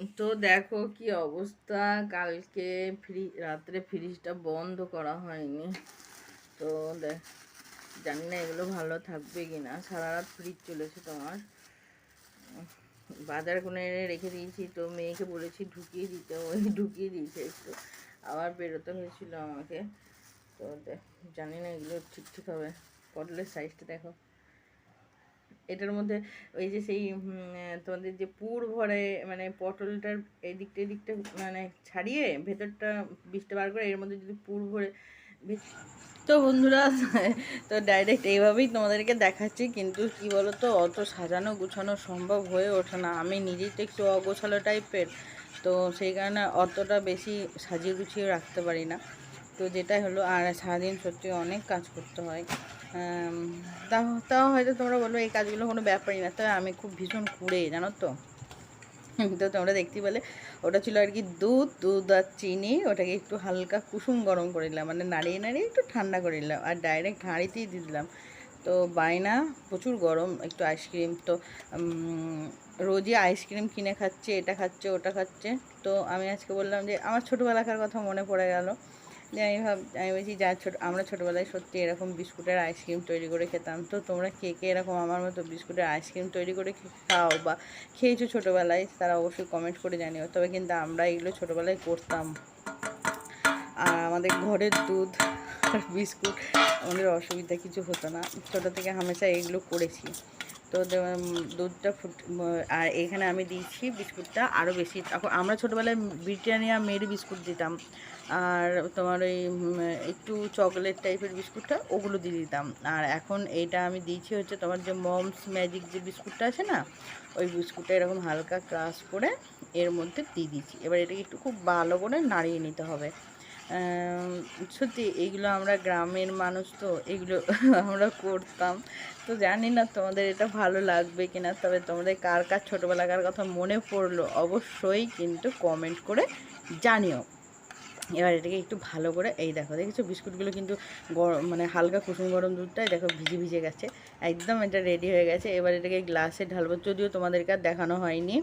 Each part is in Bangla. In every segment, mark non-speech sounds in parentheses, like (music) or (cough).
তো দেখো কি অবস্থা। কালকে ফ্রি, রাত্রে ফ্রিজটা বন্ধ করা হয়নি। তো দেখ জানি না এগুলো ভালো থাকবে কি না সারা রাত ফ্রিজ চলেছে তোমার। বাজার কোনো এনে রেখে দিয়েছি, তো মেয়েকে বলেছি ঢুকিয়ে দিতে ওই (laughs) ঢুকিয়ে দিয়েছে একটু। আবার বেরোতে হয়েছিল আমাকে। তো দেখ জানি না এগুলো ঠিক ঠিক হবে। পটলের সাইজটা দেখো। এটার মধ্যে ওই যে সেই তোমাদের যে পুর ভরে মানে পটলটার এই দিকটা এই মানে ছাড়িয়ে ভেতরটা বীজটা বার করে, এর মধ্যে যদি পুর ভরে তো বন্ধুরা, তো ডাইরেক্ট এইভাবেই তোমাদেরকে দেখাচ্ছি, কিন্তু কি বলো তো অত সাজানো গুছানো সম্ভব হয়ে ওঠে না। আমি নিজেই তো একটু অগোছালো টাইপের, তো সেই কারণে অতটা বেশি সাজিয়ে গুছিয়ে রাখতে পারি না। তো যেটাই হলো, আর সারাদিন সত্যি অনেক কাজ করতে হয়। তাও হয়তো তোমরা বলব এই কাজগুলো কোনো ব্যাপারই না। তবে আমি খুব ভীষণ কুড়ে, জানো তো? তো তোমরা দেখতে পেলে, ওটা ছিল আর কি দুধ দুধ আর চিনি, ওটাকে একটু হালকা কুসুম গরম করে দিলাম মানে নাড়িয়ে নাড়িয়ে একটু ঠান্ডা করে দিলাম আর ডাইরেক্ট হাঁড়িতেই দিয়ে দিলাম। তো বায়না, প্রচুর গরম, একটু আইসক্রিম তো রোজই আইসক্রিম কিনে খাচ্ছে, এটা খাচ্ছে, ওটা খাচ্ছে। তো আমি আজকে বললাম যে, আমার ছোটোবেলাকার কথা মনে পড়ে গেল। যে আমি ভাব, আমি বলছি, যা ছোট, আমরা ছোটোবেলায় সত্যি এরকম বিস্কুটের আইসক্রিম তৈরি করে খেতাম। তো তোমরা কে কে এরকম আমার মতো বিস্কুটের আইসক্রিম তৈরি করে খাও বা খেয়েছো ছোটোবেলায়, তারা অবশ্যই কমেন্ট করে জানিও। তবে কিন্তু আমরা এগুলো ছোটোবেলায় করতাম। আর আমাদের ঘরের দুধ আর বিস্কুট, আমাদের অসুবিধা কিছু হতো না। ছোটো থেকে হামেশা এগুলো করেছি। তো দুধটা ফুট আর এখানে আমি দিয়েছি বিস্কুটটা আরও বেশি। এখন আমরা ছোটোবেলায় ব্রিটানিয়া মেরি বিস্কুট দিতাম। আর তোমার ওই একটু চকলেট টাইপের বিস্কুটটা ওগুলো দিয়ে দিতাম। আর এখন এইটা আমি দিয়েছি হচ্ছে তোমার যে মমস ম্যাজিক যে বিস্কুটটা আছে না, ওই বিস্কুটটা এরকম হালকা ক্রাশ করে এর মধ্যে দিয়ে দিচ্ছি এবার এটাকে একটু খুব ভালো করে নাড়িয়ে নিতে হবে। সত্যি এইগুলো আমরা গ্রামের মানুষ তো, এগুলো (laughs) আমরা করতাম। তো জানি না তোমাদের এটা ভালো লাগবে কিনা, তবে তোমাদের কার কার ছোটোবেলাকার কথা মনে পড়ল অবশ্যই কিন্তু কমেন্ট করে জানিও। এবার এটাকে একটু ভালো করে, এই দেখো, দেখেছ? বিস্কুটগুলো কিন্তু গরম মানে হালকা কুসুম গরম দুধটাই দেখো ভিজে ভিজে গেছে। একদম এটা রেডি হয়ে গেছে। এবার এটাকে গ্লাসে ঢালবো। যদিও তোমাদেরকে আর দেখানো হয়নি।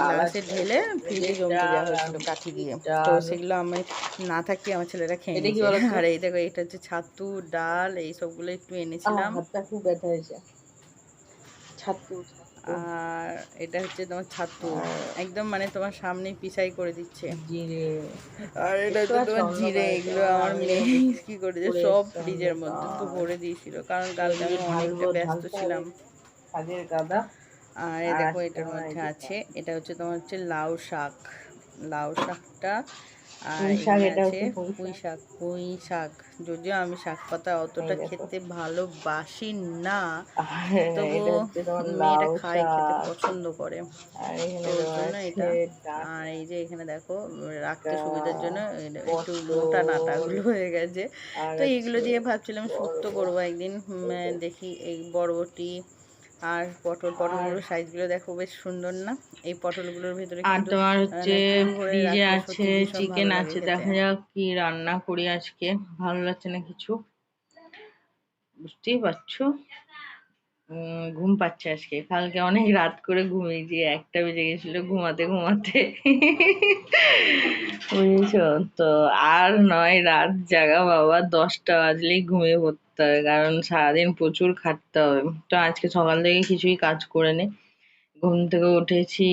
গ্লাসে ঢেলে ফ্রিজে জমে জমতে দেওয়া হয়েছিল কাঠি দিয়ে। তো সেগুলো আমি না থাকি আমার ছেলেরা খেয়ে নিয়েছে। আর এই দেখো এটা হচ্ছে ছাতু ডাল এই সবগুলো একটু এনেছিলাম। খুব ব্যথা হয়েছে। ছাতু। আর এটা হচ্ছে তোমার ছাতু। একদম মানে তোমার সামনে পিসাই করে দিচ্ছে। জিরে। আর এটা হচ্ছে তোমার জিরে এগুলো আমার মেয়ে কি করে সব স্বর্ণ ফ্রিজের মধ্যে তো ভরে দিয়েছিল। কারণ কালকে আমি অনেকটা ব্যস্ত ছিলাম। কাজের গাদা। আর এই দেখো এটার মধ্যে আছে। এটা হচ্ছে তোমার হচ্ছে লাউ শাক। লাউ শাকটা আর আছে হচ্ছে পুঁই শাক। পুঁই শাক। যদিও আমি শাক পাতা অতটা খেতে ভালোবাসি না আর তবু এটা হচ্ছে তোমার মেয়েটা লাউ খায় খেতে পছন্দ করে। ওর জন্য এটা। আর এই যে এখানে দেখো রাখতে সুবিধার জন্য একটু। মোটা নাটাগুলো (laughs) হয়ে গেছে। তো এগুলো দিয়ে ভাবছিলাম শুক্তো করব একদিন দেখি এই বরবটি আর পটল পটলগুলোর সাইজগুলো দেখো বেশ সুন্দর না? এই পটলগুলোর ভেতরে আর তোমার হচ্ছে ফ্রিজে আছে চিকেন আছে দেখা যাক কি রান্না করি আজকে। ভালো লাগছে না কিছু? বুঝতেই পারছ? ঘুম পাচ্ছে আজকে। কালকে অনেক রাত করে ঘুমিয়েছি, একটা বেজে গেছিল ঘুমাতে ঘুমাতে। বুঝেছ? তো আর নয়, রাত জাগা বাবা, দশটা বাজলেই ঘুমিয়ে পড়তে হবে, কারণ সারাদিন প্রচুর খাটতে হবে। তো আজকে সকাল থেকে কিছুই কাজ করে নে। ঘুম থেকে উঠেছি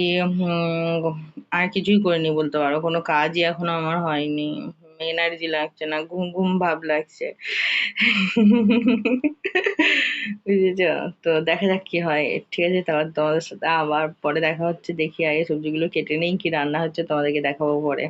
আর কিছুই করিনি বলতে পারো। কোনো কাজই এখনও আমার হয়নি। এনার্জি লাগছে না, ঘুম ঘুম ভাব লাগছে। তো দেখা যাক কি হয়। ঠিক আছে তারপর তোমাদের সাথে আবার পরে দেখা হচ্ছে। দেখি আগে সবজিগুলো কেটে নেই কি রান্না হচ্ছে, তোমাদেরকে দেখাবো পরে।